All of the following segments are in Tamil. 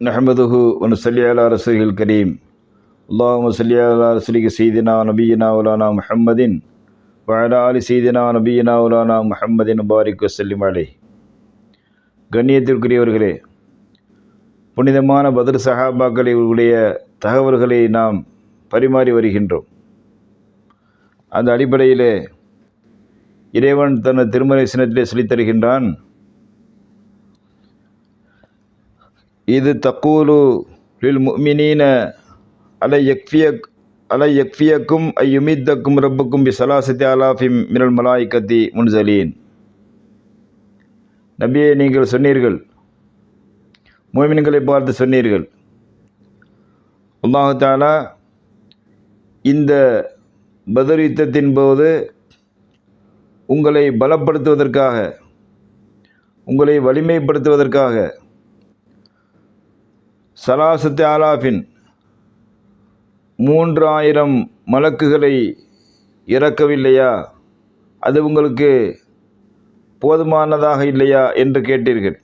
நஹமதுஹு ஒன் சல்லியாலா அரசுகள் கரீம் அல்லாஹும் சல்லியாலா ரசூலிக்கு சீதினா நபீனா உலானா முஹம்மதின் வயலாலி சீதினா நபீனா உலானா முஹம்மதின் பாரிக் வசல்லிம் அலை கண்ணியத்திற்குரியவர்களே புனிதமான பதிர் சஹாபாக்களுடைய தகவல்களை நாம் பரிமாறி வருகின்றோம். அந்த அடிப்படையிலே இறைவன் தன் திருமலை சினத்திலே சொல்லித்தருகின்றான் இது தக்கூலு லில் முமினீன அலை யக்ஃபியக் அலை யக்ஃபியக்கும் ஐ யுமித்தக்கும் ரப்புக்கும் பி சலாசத்தி அலாஃபிம் மினல் மலாய்கத்தி முன்சலீன். நபியை நீங்கள் சொன்னீர்கள். மோமின்களை பார்த்து சொன்னீர்கள். அல்லாஹாலா இந்த பதர் யுத்தத்தின் போது உங்களை பலப்படுத்துவதற்காக உங்களை வலிமைப்படுத்துவதற்காக சலாசத்து ஆலாஃபின் மூன்று ஆயிரம் மலக்குகளை இறக்கவில்லையா? அது உங்களுக்கு போதுமானதாக இல்லையா என்று கேட்டீர்கள்.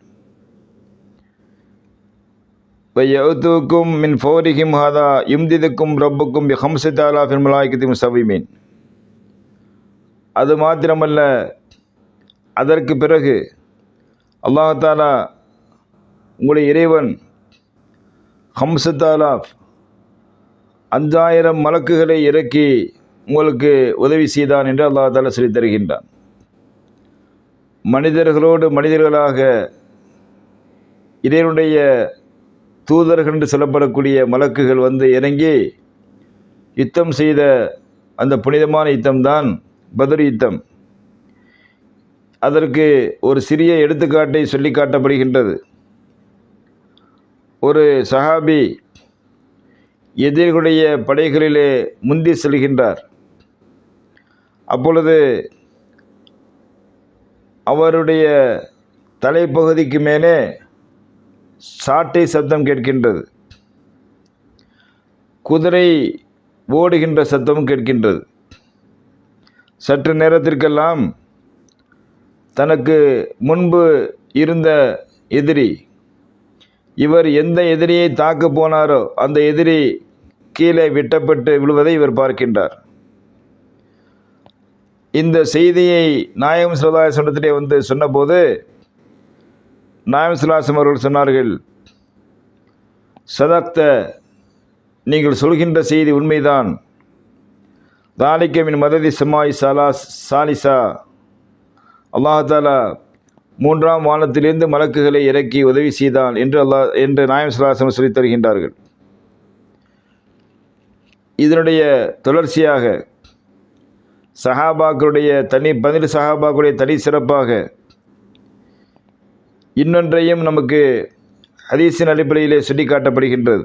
வையத்துக்கும் மின் ஃபோரிஹிம் ஹாதா இம்திதுக்கும் ரப்புக்கும் பி ஹம்சத் ஆலாஃபின் மலாய்க்கத்தின் சவிமீன் அது மாத்திரமல்ல அதற்கு பிறகு அல்லாஹாலா உங்களுடைய இறைவன் ஹம்சத் அஞ்சாயிரம் மலக்குகளை இறக்கி உங்களுக்கு உதவி செய்தான் என்று அல்லா தால சொல்லி தருகின்றான். மனிதர்களோடு மனிதர்களாக இறைவனுடைய தூதர்கள் என்று சொல்லப்படக்கூடிய மலக்குகள் வந்து இறங்கி யுத்தம் செய்த அந்த புனிதமான யுத்தம்தான் பதர் யுத்தம். அதற்கு ஒரு சிறிய எடுத்துக்காட்டை சொல்லி காட்டப்படுகின்றது. ஒரு சஹாபி எதிர்களுடைய படைகளிலே முந்தி செல்கின்றார். அப்பொழுது அவருடைய தலைப்பகுதிக்கு மேலே சாட்டை சத்தம் கேட்கின்றது. குதிரை ஓடுகின்ற சத்தமும் கேட்கின்றது. சற்று நேரத்திற்கெல்லாம் தனக்கு முன்பு இருந்த எதிரி இவர் எந்த எதிரியை தாக்கு போனாரோ அந்த எதிரி கீழே விட்டப்பட்டு விழுவதை இவர் பார்க்கின்றார். இந்த செய்தியை நாயகம் சிவதாய சட்டத்திலே வந்து சொன்னபோது நாயம் சுலாசம் அவர்கள் சொன்னார்கள் சதக்த நீங்கள் சொல்கின்ற செய்தி உண்மைதான். தாலிக்கமின் மததி சமாய் சாலா சாலிசா. அல்லாஹாலா மூன்றாம் வானத்திலிருந்து மலக்குகளை இறக்கி உதவி செய்தான் என்று அல்லாஹ் என்று நாயம் சுலாசம் சொல்லித் தருகின்றார்கள். இதனுடைய தொடர்ச்சியாக சஹாபாக்களுடைய தனி பதில் சஹாபாக்களுடைய தனி சிறப்பாக இன்னொன்றையும் நமக்கு ஹதீஸின் அடிப்படையிலே சுட்டிக்காட்டப்படுகின்றது.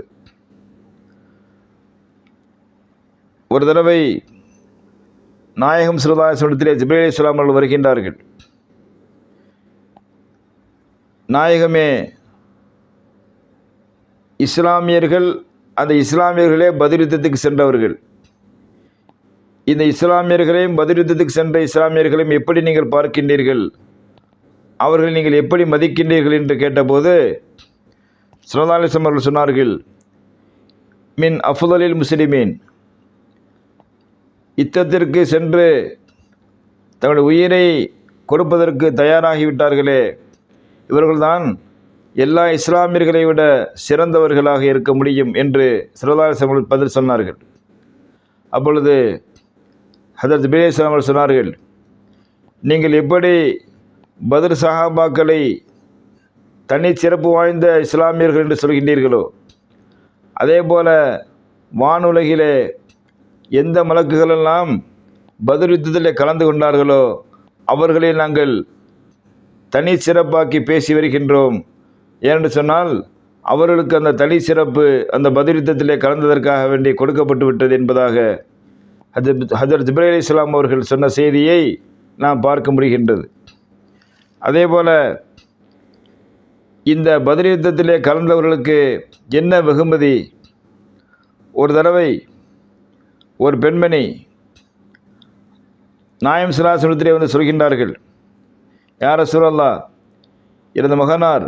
ஒரு தடவை நாயகம் சிறுதாசனத்திலே ஜிப்ரேலி இஸ்லாம் அவர்கள் வருகின்றார்கள். நாயகமே இஸ்லாமியர்கள் அந்த இஸ்லாமியர்களே பதிலுத்தத்துக்கு சென்றவர்கள். இந்த இஸ்லாமியர்களையும் பதிலுத்தத்துக்கு சென்ற இஸ்லாமியர்களையும் எப்படி நீங்கள் பார்க்கின்றீர்கள்? அவர்கள் நீங்கள் எப்படி மதிக்கின்றீர்கள் என்று கேட்டபோது சுனதாலிசம் அவர்கள் சொன்னார்கள் மின் அஃபுதலில் முஸ்லிமீன். யுத்தத்திற்கு சென்று தங்களுடைய உயிரை கொடுப்பதற்கு தயாராகிவிட்டார்களே. இவர்கள்தான் எல்லா இஸ்லாமியர்களை விட சிறந்தவர்களாக இருக்க முடியும் என்று சுரதாலிசம் பதில் சொன்னார்கள். அப்பொழுது ஹதரத் பிரேஸ்லாம் அவர்கள் சொன்னார்கள் நீங்கள் எப்படி பதில் சஹாபாக்களை தனி சிறப்பு வாய்ந்த இஸ்லாமியர்கள் என்று சொல்கின்றீர்களோ அதே போல வானுலகிலே எந்த மலக்குகளெல்லாம் பதில் யுத்தத்தில் கலந்து கொண்டார்களோ அவர்களை நாங்கள் தனி சிறப்பாக்கி பேசி வருகின்றோம். ஏனென்று சொன்னால் அவர்களுக்கு அந்த தனி சிறப்பு அந்த பதில் யுத்தத்திலே கலந்ததற்காக வேண்டி கொடுக்கப்பட்டு விட்டது என்பதாக ஹஜர் ஹஜர் ஜிப்ரேல் அலி இஸ்லாம் அவர்கள் சொன்ன செய்தியை நாம் பார்க்க முடிகின்றது. அதே போல் இந்த பதில் யுத்தத்திலே கலந்தவர்களுக்கு என்ன வெகுமதி? ஒரு தடவை ஒரு பெண்மணி நாயம் சிலாசனத்திலே வந்து சொல்கின்றார்கள் யார சுரல்லா எனது மகனார்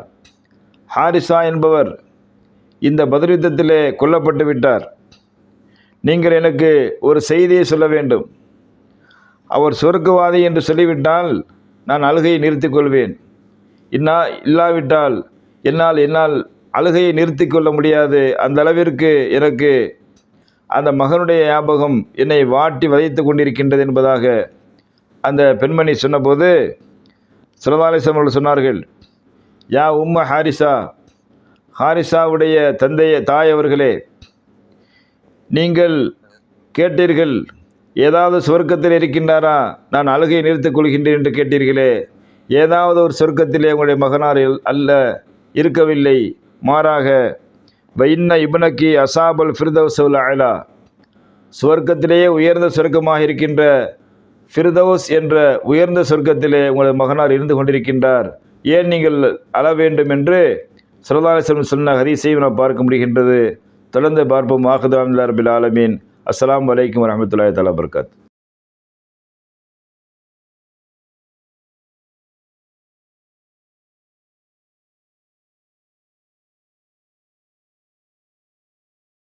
ஹாரிசா என்பவர் இந்த பதில் யுத்தத்திலே கொல்லப்பட்டு விட்டார். நீங்கள் எனக்கு ஒரு செய்தியை சொல்ல வேண்டும். அவர் சொர்க்கவாதி என்று சொல்லிவிட்டால் நான் அழுகையை நிறுத்திக் கொள்வேன். இன்னா இல்லாவிட்டால் என்னால் என்னால் அழுகையை நிறுத்தி கொள்ள முடியாது. அந்த அளவிற்கு எனக்கு அந்த மகனுடைய ஞாபகம் என்னை வாட்டி வதைத்து கொண்டிருக்கின்றது என்பதாக அந்த பெண்மணி சொன்னபோது சிறதாலேசம் அவர்கள் சொன்னார்கள் யா உம்ம ஹாரிசா ஹாரிசாவுடைய தந்தைய தாய் அவர்களே நீங்கள் கேட்டீர்கள் ஏதாவது சொர்க்கத்தில் இருக்கின்றாரா? நான் அழுகை நிறுத்திக் கொள்கின்றேன் என்று கேட்டீர்களே ஏதாவது ஒரு சொர்க்கத்திலே உங்களுடைய மகனார் அல்ல இருக்கவில்லை மாறாக வைன்ன இபுனக்கி அசாபல் ஃபிர்தவுசவுல் அயலா சுவர்க்கத்திலேயே உயர்ந்த சொர்க்கமாக இருக்கின்ற ஃபிர்தவுஸ் என்ற உயர்ந்த சொர்க்கத்திலே உங்களது மகனார் இருந்து கொண்டிருக்கின்றார். ஏன் நீங்கள் அழ வேண்டும் என்று சுரதாலேஸ்வரம் சொன்ன ஹதீஸையும் நாம் பார்க்க முடிகின்றது. தொடர்ந்து பார்ப்போம். ஆஹுதான் ரபில் ஆலமீன். அஸ்லாம் வலைக்கம் வரஹ்மத்துல்லாஹி தலா பர்கத்